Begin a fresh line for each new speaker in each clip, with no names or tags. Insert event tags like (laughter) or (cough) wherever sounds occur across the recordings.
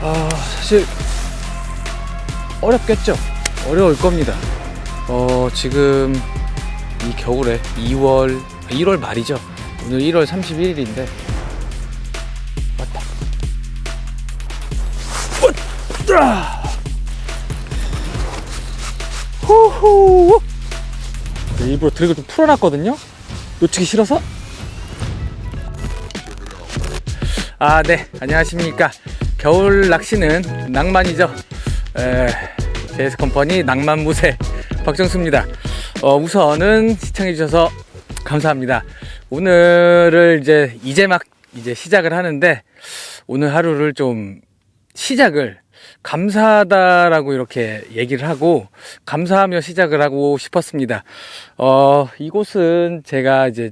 아, 사실 어렵겠죠. 어려울 겁니다. 어, 지금 이 겨울에 2월, 1월 말이죠. 오늘 1월 31일인데 왔다. 왔다. 후후. 네, 일부러 드랙을 좀 풀어놨거든요. 놓치기 싫어서. 아, 네. 안녕하십니까. 겨울 낚시는 낭만이죠. 에, JS 컴퍼니 낭만 무쇠 박정수입니다. 어, 우선은 시청해 주셔서 감사합니다. 오늘을 이제, 이제 막 이제 시작을 하는데, 오늘 하루를 좀 시작을 감사하다라고 이렇게 얘기를 하고, 감사하며 시작을 하고 싶었습니다. 어, 이곳은 제가 이제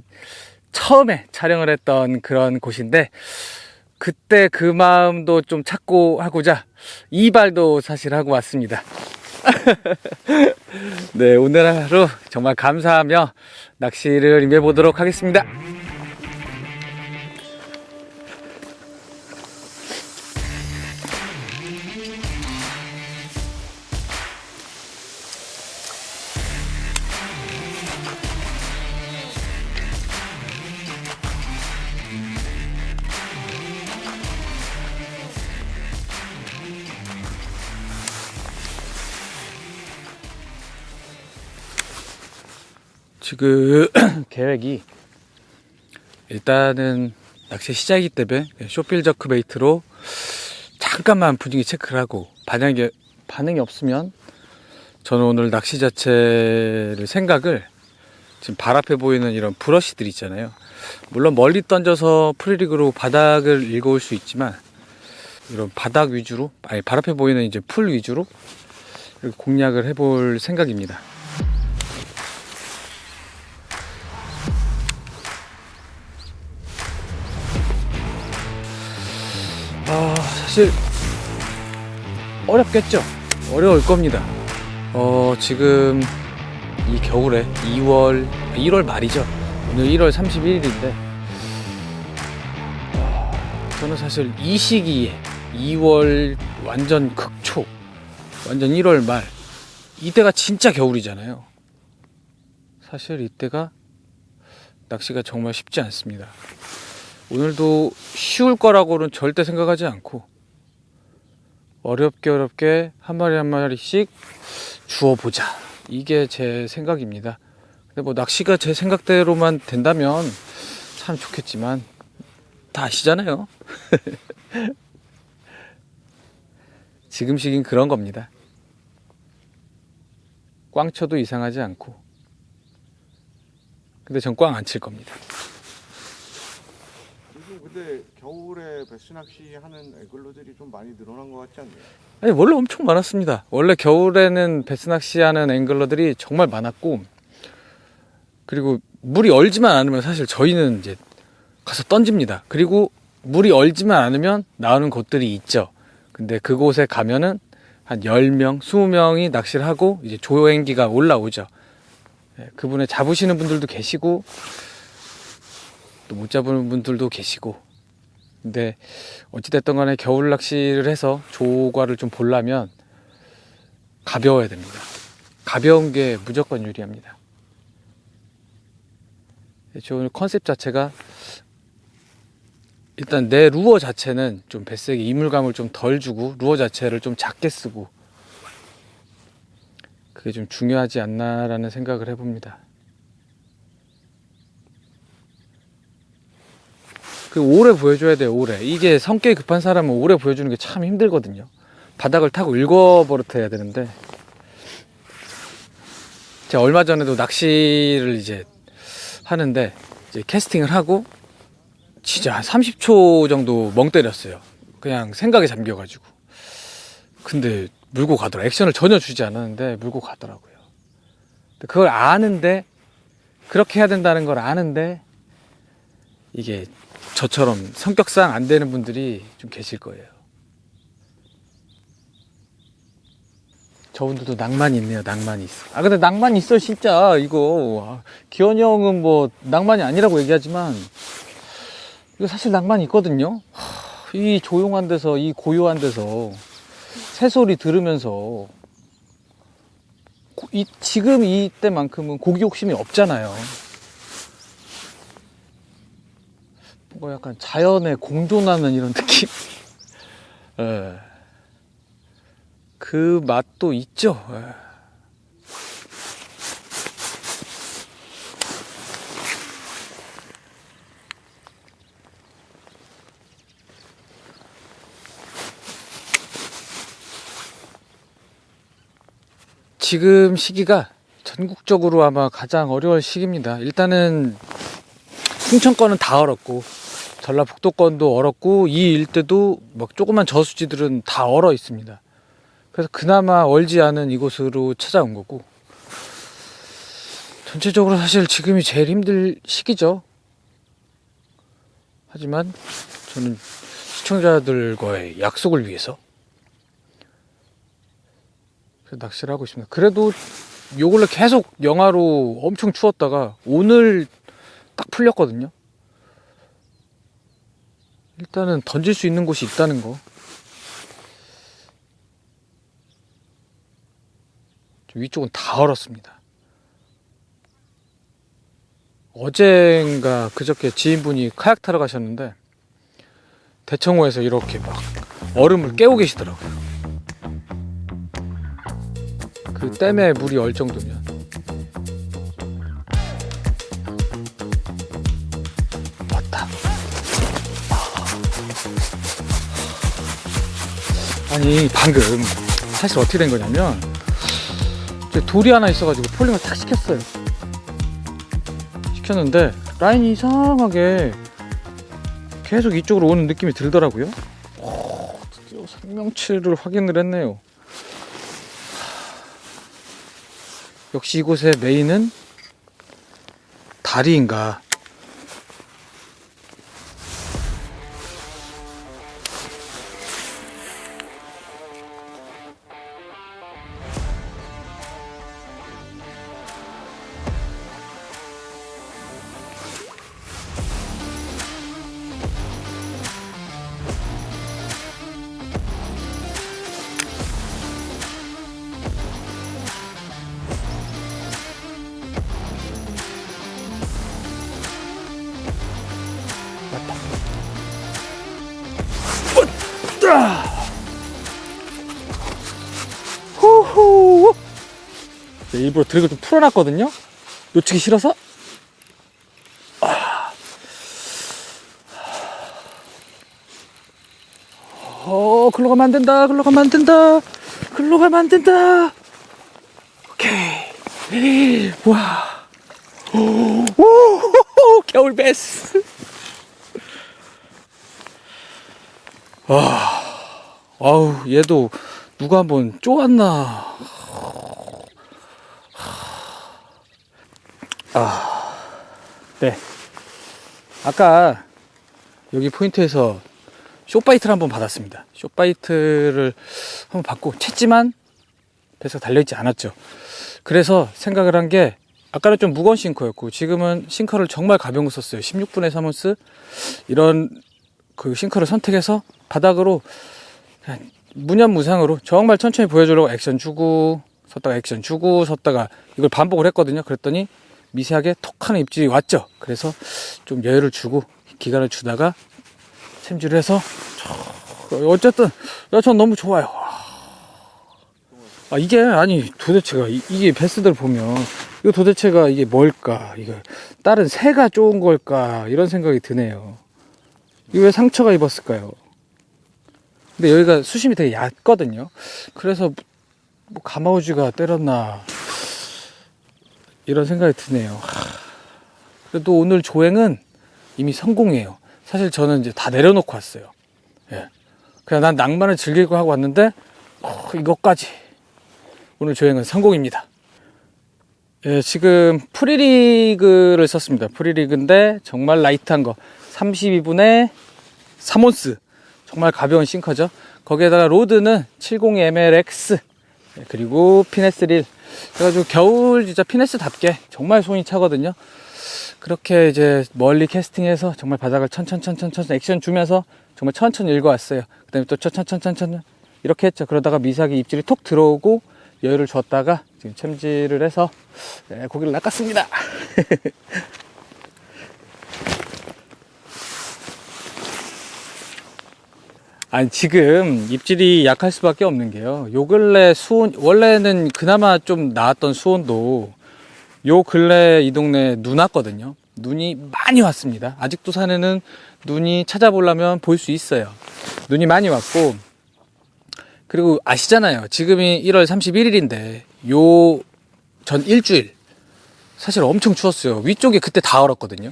처음에 촬영을 했던 그런 곳인데, 그때 그 마음도 좀 찾고 하고자 이발도 사실 하고 왔습니다. (laughs) 네, 오늘 하루 정말 감사하며 낚시를 임해보도록 하겠습니다. 지금 (clears throat) 계획이 일단은 낚시 시작이기 때문에 쇼필 저크 베이트로 잠깐만 분위기 체크를 하고 반응이 반응이 없으면 저는 오늘 낚시 자체를 생각을 지금 발 앞에 보이는 이런 브러쉬들 있잖아요. 물론 멀리 던져서 프리릭으로 바닥을 읽어올 수 있지만 이런 바닥 위주로 아니 발 앞에 보이는 이제 풀 위주로 공략을 해볼 생각입니다. 아, 사실 어렵겠죠. 어려울 겁니다. 어, 지금 이 겨울에 2월, 1월 말이죠. 오늘 1월 31일인데 저는 사실 이 시기에 2월 완전 극초, 완전 1월 말 이때가 진짜 겨울이잖아요. 사실 이때가 낚시가 정말 쉽지 않습니다. 오늘도 쉬울 거라고는 절대 생각하지 않고 어렵게 어렵게 한 마리 한 마리씩 주워보자. 이게 제 생각입니다. 근데 뭐 낚시가 제 생각대로만 된다면 참 좋겠지만 다 아시잖아요. (laughs) 지금 시긴 그런 겁니다. 꽝 쳐도 이상하지 않고. 근데 전 꽝 안 칠 겁니다
근데 겨울에 배수 낚시 하는 애글러들이 좀 많이 늘어난 것 같지 않나요?
아니 원래 엄청 많았습니다. 원래 겨울에는 베스 낚시하는 앵글러들이 정말 많았고 그리고 물이 얼지만 않으면 사실 저희는 이제 가서 던집니다. 그리고 물이 얼지만 않으면 나오는 곳들이 있죠. 근데 그곳에 가면은 한 10명, 20명이 낚시를 하고 이제 조행기가 올라오죠. 예, 그분에 잡으시는 분들도 계시고 또 못 잡은 분들도 계시고 근데 어찌됐든 간에 겨울 낚시를 해서 조과를 좀 보려면 가벼워야 됩니다. 가벼운 게 무조건 유리합니다. 저 오늘 컨셉 자체가 일단 내 루어 자체는 좀 뱃색에 이물감을 좀 덜 주고 루어 자체를 좀 작게 쓰고 그게 좀 중요하지 않나라는 생각을 해봅니다. 오래 보여줘야 돼요 오래. 이게 성격이 급한 사람은 오래 보여주는 게 참 힘들거든요. 바닥을 타고 읽어버릇해야 되는데. 제가 얼마 전에도 낚시를 이제 하는데 이제 캐스팅을 하고 진짜 한 30초 정도 멍 때렸어요. 그냥 생각에 잠겨가지고. 근데 물고 가더라. 액션을 전혀 주지 않았는데 물고 가더라고요. 그걸 아는데 그렇게 해야 된다는 걸 아는데 이게 저처럼 성격상 안 되는 분들이 좀 계실 거예요. 저분들도 낭만이 있네요. 낭만이 있어. 아 근데 낭만이 있어 진짜 이거 아, 기현이 형은 뭐 낭만이 아니라고 얘기하지만 이거 사실 낭만이 있거든요. 하, 이 조용한 데서 이 고요한 데서 새소리 들으면서 고- 이 지금 이때만큼은 고기 욕심이 없잖아요. 뭔가 약간 자연에 공존하는 이런 느낌. (laughs) 예. 그 맛도 있죠. 예. 지금 시기가 전국적으로 아마 가장 어려울 시기입니다. 일단은 충청권은 다 얼었고 전라북도권도 얼었고 이 일대도 막 조그만 저수지들은 다 얼어 있습니다. 그래서 그나마 얼지 않은 이곳으로 찾아온 거고 전체적으로 사실 지금이 제일 힘들 시기죠. 하지만 저는 시청자들과의 약속을 위해서 낚시를 하고 있습니다. 그래도 요 근래 계속 영하로 엄청 추웠다가 오늘 딱 풀렸거든요. 일단은 던질 수 있는 곳이 있다는 거. 저 위쪽은 다 얼었습니다. 어젠가 그저께 지인분이 카약 타러 가셨는데 대청호에서 이렇게 막 얼음을 깨고 계시더라고요. 그 댐에 물이 얼 정도면 아니 방금 사실 어떻게 된 거냐면 이제 돌이 하나 있어가지고 폴링을 탁 시켰어요. 시켰는데 라인이 이상하게 계속 이쪽으로 오는 느낌이 들더라고요. 오, 드디어 생명치를 확인을 했네요. 역시 이곳의 메인은 다리인가. 네, 일부러 드랙을 좀 풀어놨거든요. 놓치기 싫어서. 아. 어, 글로 가면 안 된다. 글로 가면 안 된다. 글로 가면 안 된다. 오케이. 와. 오, 오, (laughs) 겨울 베스. 아우 얘도 누가 한번 쪼았나 아 네. 아까 여기 포인트에서 쇼바이트를 한번 받았습니다. 쇼바이트를 한번 받고 챘지만 배가 달려있지 않았죠. 그래서 생각을 한 게 아까는 좀 무거운 싱커였고 지금은 싱커를 정말 가벼운 거 썼어요. 16분의 3온스. 이런 그 싱커를 선택해서 바닥으로 무념무상으로 정말 천천히 보여주려고 액션 주고 섰다가 액션 주고 섰다가 이걸 반복을 했거든요. 그랬더니 미세하게 톡 하는 입질이 왔죠. 그래서 좀 여유를 주고 기간을 주다가 챔질을 해서 저- 어쨌든 야, 전 너무 좋아요. 아 이게 아니 도대체가 이, 이게 베스들 보면 이거 도대체가 이게 뭘까? 이거 다른 새가 좋은 걸까? 이런 생각이 드네요. 이거 왜 상처가 입었을까요? 근데 여기가 수심이 되게 얕거든요. 그래서 뭐 가마우지가 때렸나 이런 생각이 드네요. 하, 그래도 오늘 조행은 이미 성공이에요. 사실 저는 이제 다 내려놓고 왔어요. 예. 그냥 난 낭만을 즐기고 하고 왔는데 어, 이것까지 오늘 조행은 성공입니다. 예, 지금 프리리그를 썼습니다. 프리리그인데 정말 라이트한 거 32분에 3온스 정말 가벼운 싱커죠. 거기에다가 로드는 70MLX 네, 그리고 피네스 릴 그래가지고 겨울 진짜 피네스답게 정말 손이 차거든요. 그렇게 이제 멀리 캐스팅해서 정말 바닥을 천천천천천 액션 주면서 정말 천천히 읽어왔어요. 그 다음에 또 천천천천천 이렇게 했죠. 그러다가 미사기 입질이 톡 들어오고 여유를 줬다가 지금 챔질을 해서 네, 고기를 낚았습니다. (laughs) 아니 지금 입질이 약할 수밖에 없는 게요. 요 근래 수온 원래는 그나마 좀 나았던 수온도 요 근래 이 동네 눈 왔거든요. 눈이 많이 왔습니다. 아직도 산에는 눈이 찾아보려면 볼 수 있어요. 눈이 많이 왔고 그리고 아시잖아요. 지금이 1월 31일인데 요 전 일주일 사실 엄청 추웠어요. 위쪽이 그때 다 얼었거든요.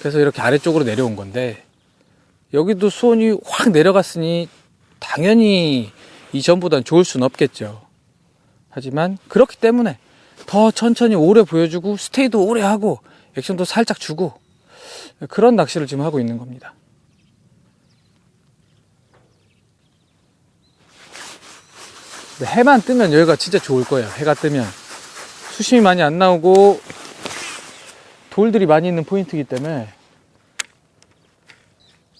그래서 이렇게 아래쪽으로 내려온 건데 여기도 수온이 확 내려갔으니 당연히 이전보단 좋을 수는 없겠죠. 하지만 그렇기 때문에 더 천천히 오래 보여주고 스테이도 오래 하고 액션도 살짝 주고 그런 낚시를 지금 하고 있는 겁니다. 해만 뜨면 여기가 진짜 좋을 거예요. 해가 뜨면 수심이 많이 안 나오고 돌들이 많이 있는 포인트이기 때문에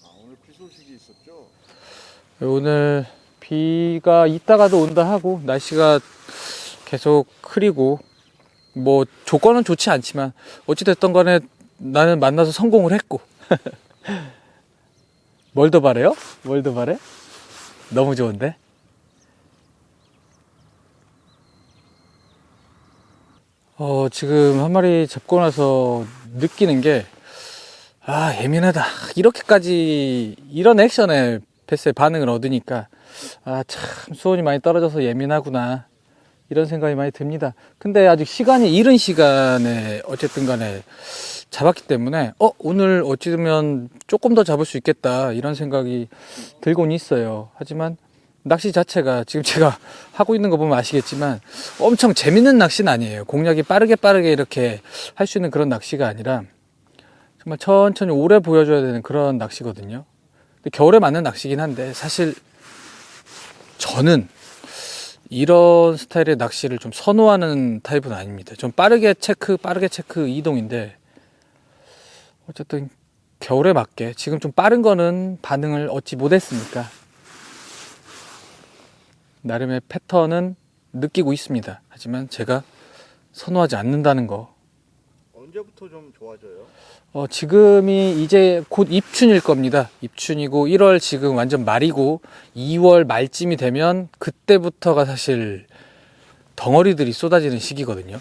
아, 오늘 비 소식이 있었죠?
오늘 비가 있다가도 온다 하고 날씨가 계속 흐리고 뭐 조건은 좋지 않지만 어찌됐던 간에 나는 만나서 성공을 했고 뭘 더 바래요? 뭘 더 바래? 너무 좋은데? 어, 지금 한 마리 잡고 나서 느끼는 게, 아, 예민하다. 이렇게까지, 이런 액션에 패스의 반응을 얻으니까, 아, 참, 수온이 많이 떨어져서 예민하구나. 이런 생각이 많이 듭니다. 근데 아직 시간이 이른 시간에 어쨌든 간에 잡았기 때문에, 어, 오늘 어찌되면 조금 더 잡을 수 있겠다. 이런 생각이 들곤 있어요. 하지만, 낚시 자체가 지금 제가 (laughs) 하고 있는 거 보면 아시겠지만 엄청 재밌는 낚시는 아니에요. 공략이 빠르게 빠르게 이렇게 할 수 있는 그런 낚시가 아니라 정말 천천히 오래 보여줘야 되는 그런 낚시거든요. 겨울에 맞는 낚시긴 한데 사실 저는 이런 스타일의 낚시를 좀 선호하는 타입은 아닙니다. 좀 빠르게 체크, 빠르게 체크 이동인데 어쨌든 겨울에 맞게 지금 좀 빠른 거는 반응을 얻지 못했으니까 나름의 패턴은 느끼고 있습니다. 하지만 제가 선호하지 않는다는 거.
언제부터 좀 좋아져요?
어, 지금이 이제 곧 입춘일 겁니다. 입춘이고 1월 지금 완전 말이고 2월 말쯤이 되면 그때부터가 사실 덩어리들이 쏟아지는 시기거든요.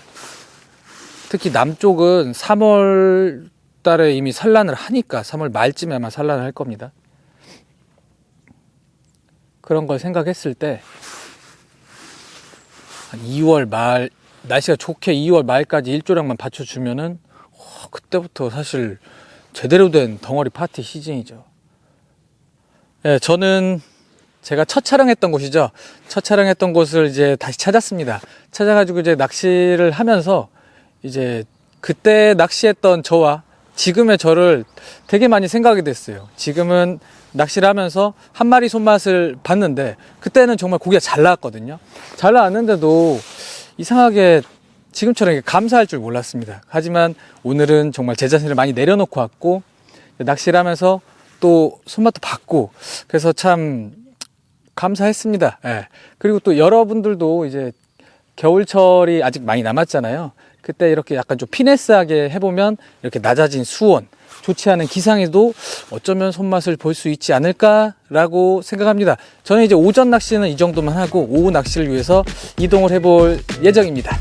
특히 남쪽은 3월 달에 이미 산란을 하니까 3월 말쯤에 아마 산란을 할 겁니다. 그런 걸 생각했을 때, 한 2월 말, 날씨가 좋게 2월 말까지 일조량만 받쳐주면은, 어, 그때부터 사실 제대로 된 덩어리 파티 시즌이죠. 예, 저는 제가 첫 촬영했던 곳이죠. 첫 촬영했던 곳을 이제 다시 찾았습니다. 찾아가지고 이제 낚시를 하면서 이제 그때 낚시했던 저와 지금의 저를 되게 많이 생각이 됐어요. 지금은 낚시를 하면서 한 마리 손맛을 봤는데 그때는 정말 고기가 잘 나왔거든요. 잘 나왔는데도 이상하게 지금처럼 감사할 줄 몰랐습니다. 하지만 오늘은 정말 제 자신을 많이 내려놓고 왔고 낚시를 하면서 또 손맛도 봤고 그래서 참 감사했습니다. 예. 그리고 또 여러분들도 이제 겨울철이 아직 많이 남았잖아요. 그때 이렇게 약간 좀 피네스하게 해보면 이렇게 낮아진 수온, 좋지 않은 기상에도 어쩌면 손맛을 볼 수 있지 않을까라고 생각합니다. 저는 이제 오전 낚시는 이 정도만 하고 오후 낚시를 위해서 이동을 해볼 예정입니다.